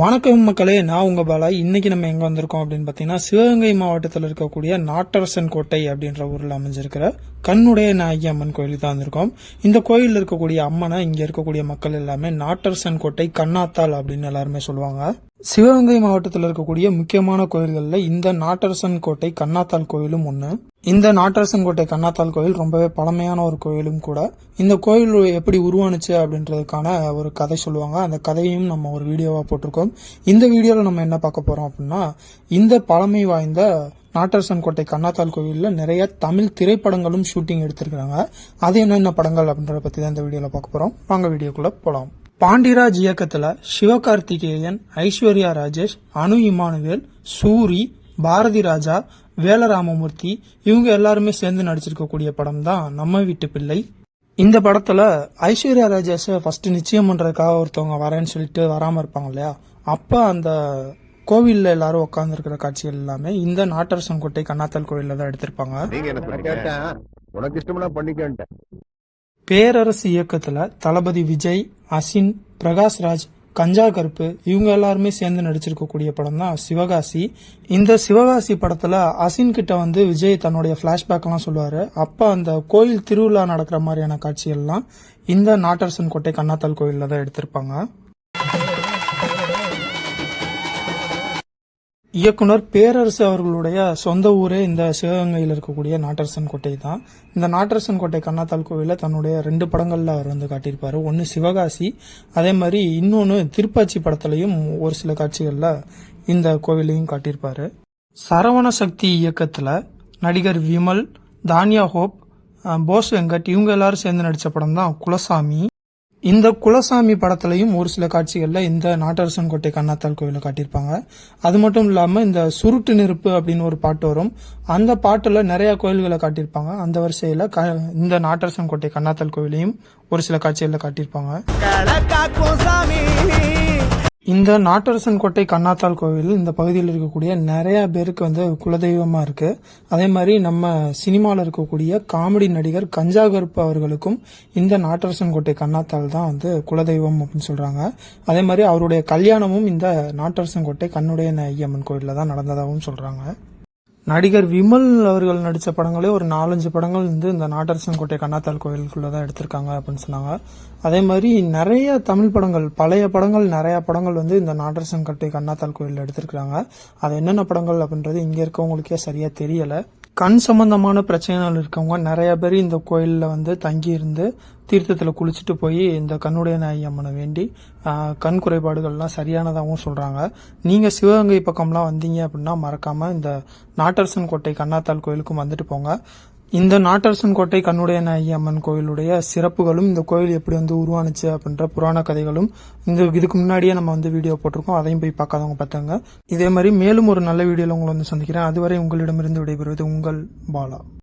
வணக்கம் மக்களே நான் உங்க பாலா. இன்னைக்கு நம்ம எங்க வந்திருக்கோம் அப்படின்னு பாத்தீங்கன்னா சிவகங்கை மாவட்டத்தில் இருக்கக்கூடிய நாட்டரசன் கோட்டை அப்படின்ற ஊரில் அமைஞ்சிருக்கிற கண்ணுடைய நாயகி அம்மன் கோயிலுக்கு தான் வந்திருக்கோம். இந்த கோயிலில் இருக்கக்கூடிய அம்மனை இங்க இருக்கக்கூடிய மக்கள் எல்லாமே நாட்டரசன் கோட்டை கண்ணாத்தாள் அப்படின்னு எல்லாருமே சொல்லுவாங்க. சிவகங்கை மாவட்டத்தில் இருக்கக்கூடிய முக்கியமான கோயில்களில் இந்த நாட்டரசன் கோட்டை கண்ணாத்தாள் கோயிலும் ஒன்று இந்த நாட்டரசன் கோட்டை கண்ணாத்தாள் கோயில் ரொம்பவே பழமையான ஒரு கோயிலும் கூட. இந்த கோயில் எப்படி உருவானுச்சு அப்படின்றதுக்கான ஒரு கதை சொல்லுவாங்க. அந்த கதையும் நம்ம ஒரு வீடியோவாக போட்டிருக்கோம். இந்த வீடியோவில் நம்ம என்ன பார்க்க போகிறோம் அப்படின்னா இந்த பழமை வாய்ந்த நாட்டரசன் கோட்டை கண்ணாத்தாள் கோயிலில் நிறைய தமிழ் திரைப்படங்களும் ஷூட்டிங் எடுத்திருக்கிறாங்க. அது என்னென்ன படங்கள் அப்படின்றத பற்றி தான் இந்த வீடியோவில் பார்க்க போகிறோம் வாங்க வீடியோக்குள்ளே போகலாம் பாண்டிராஜ் இயக்கத்தில் சிவகார்த்திகேயன் ஐஸ்வர்யா ராஜேஷ் அனு இமானுவேல் சூரி பாரதி ராஜா வேலராமமூர்த்தி இவங்க எல்லாருமே சேர்ந்து நடிச்சிருக்கக்கூடிய படம் தான் நம்ம வீட்டு பிள்ளை. இந்த படத்துல ஐஸ்வர்யா ராஜேஷை ஃபர்ஸ்ட் நிச்சயம் பண்றதுக்காக ஒருத்தவங்க வரேன்னு சொல்லிட்டு வராம இருப்பாங்க இல்லையா? அப்ப அந்த கோவில்ல எல்லாரும் உட்கார்ந்து இருக்கிற காட்சிகள் எல்லாமே இந்த நாட்டரசன் கோட்டை கண்ணாத்தல் கோவில்ல தான் எடுத்திருப்பாங்க. பேரரசு இயக்கத்துல தளபதி விஜய் அசின் பிரகாஷ்ராஜ் கஞ்சா கருப்பு இவங்க எல்லாருமே சேர்ந்து நடிச்சிருக்கக்கூடிய படம் தான் சிவகாசி. இந்த சிவகாசி படத்துல அசின் கிட்ட வந்து விஜய் தன்னுடைய பிளாஷ்பேக் எல்லாம் சொல்லுவாரு. அப்ப அந்த கோயில் திருவிழா நடக்கிற மாதிரியான காட்சிகள்லாம் இந்த நாட்டரசன் கோட்டை கண்ணாத்தாள் கோயில்ல தான் எடுத்திருப்பாங்க. இயக்குனர் பேரரசு அவர்களுடைய சொந்த ஊரே இந்த சிவகங்கையில் இருக்கக்கூடிய நாட்டரசன் கோட்டை தான். இந்த நாட்டரசன் கோட்டை கண்ணாத்தாள் கோவிலில் தன்னுடைய ரெண்டு படங்களில் அவர் வந்து காட்டியிருப்பார். ஒன்று சிவகாசி அதே மாதிரி இன்னொன்று திருப்பாச்சி படத்துலையும் ஒரு சில காட்சிகளில் இந்த கோவிலையும் காட்டியிருப்பார். சரவண சக்தி இயக்கத்தில் நடிகர் விமல் தானியா ஹோப் போஸ் வெங்கட் இவங்க எல்லாரும் சேர்ந்து நடித்த படம் தான் குலசாமி. இந்த குலசாமி படத்துலையும் ஒரு சில காட்சிகளில் இந்த நாட்டரசன் கோட்டை கண்ணாத்தாள் கோயிலை காட்டியிருப்பாங்க. அது மட்டும் இல்லாமல் இந்த சுருட்டு நெருப்பு அப்படின்னு ஒரு பாட்டு வரும். அந்த பாட்டில் நிறைய கோயில்களை காட்டியிருப்பாங்க. அந்த வரிசையில் க- இந்த நாட்டரசன் கோட்டை கண்ணாத்தாள் கோயிலையும் ஒரு சில காட்சிகளில் காட்டியிருப்பாங்க. இந்த நாட்டரசன் கோட்டை கண்ணாத்தாள் கோவில் இந்த பகுதியில் இருக்கக்கூடிய நிறைய பேருக்கு வந்து குலதெய்வமா இருக்கு. அதே மாதிரி நம்ம சினிமாவில் இருக்கக்கூடிய காமெடி நடிகர் கஞ்சா கருப்பு அவர்களுக்கும் இந்த நாட்டரசன் கோட்டை கண்ணாத்தாள் தான் வந்து குலதெய்வம் அப்படின்னு சொல்றாங்க. அதே மாதிரி அவருடைய கல்யாணமும் இந்த நாட்டரசன் கோட்டை கண்ணுடைய ஐயம்மன் அம்மன் கோயிலில் தான் நடந்ததாகவும் சொல்றாங்க. நடிகர் விமல் அவர்கள் நடித்த படங்களே ஒரு நாலஞ்சு படங்கள் வந்து இந்த நாட்டரசன்கோட்டை கண்ணாத்தாள் கோயிலுக்குள்ள தான் எடுத்திருக்காங்க அப்படின்னு சொன்னாங்க. அதே மாதிரி நிறைய தமிழ் படங்கள் பழைய படங்கள் நிறைய படங்கள் வந்து இந்த நாட்டரசன்கோட்டை கண்ணாத்தாள் கோயிலில் எடுத்திருக்காங்க அது என்னென்ன படங்கள் அப்படின்றது இங்கே இருக்கவங்களுக்கே சரியாக தெரியலை. கண் சம்பந்தமான பிரச்சனைகள் இருக்கவங்க நிறைய பேர் இந்த கோயிலில் வந்து தங்கி இருந்து தீர்த்தத்தில் குளிச்சுட்டு போய் இந்த கண்ணுடைய நாயகி அம்மனை வேண்டி கண் குறைபாடுகள்லாம் சரியானதாகவும் சொல்கிறாங்க நீங்கள் சிவகங்கை பக்கம்லாம் வந்தீங்க அப்படின்னா மறக்காமல் இந்த நாட்டரசன் கோட்டை கண்ணாத்தாள் கோயிலுக்கும் வந்துட்டு போங்க. இந்த நாட்டரசன் கோட்டை கண்ணுடைய நாயகி அம்மன் கோயிலுடைய சிறப்புகளும் இந்த கோயில் எப்படி வந்து உருவானுச்சு அப்படின்ற புராண கதைகளும் இந்த இதுக்கு முன்னாடியே நம்ம வந்து வீடியோ போட்டிருக்கோம். அதையும் போய் பார்க்காதவங்க பார்த்தாங்க இதே மாதிரி மேலும் ஒரு நல்ல வீடியோவில் உங்களை வந்து சந்திக்கிறேன். அதுவரை உங்களிடமிருந்து விடைபெறுவது உங்கள் பாலா.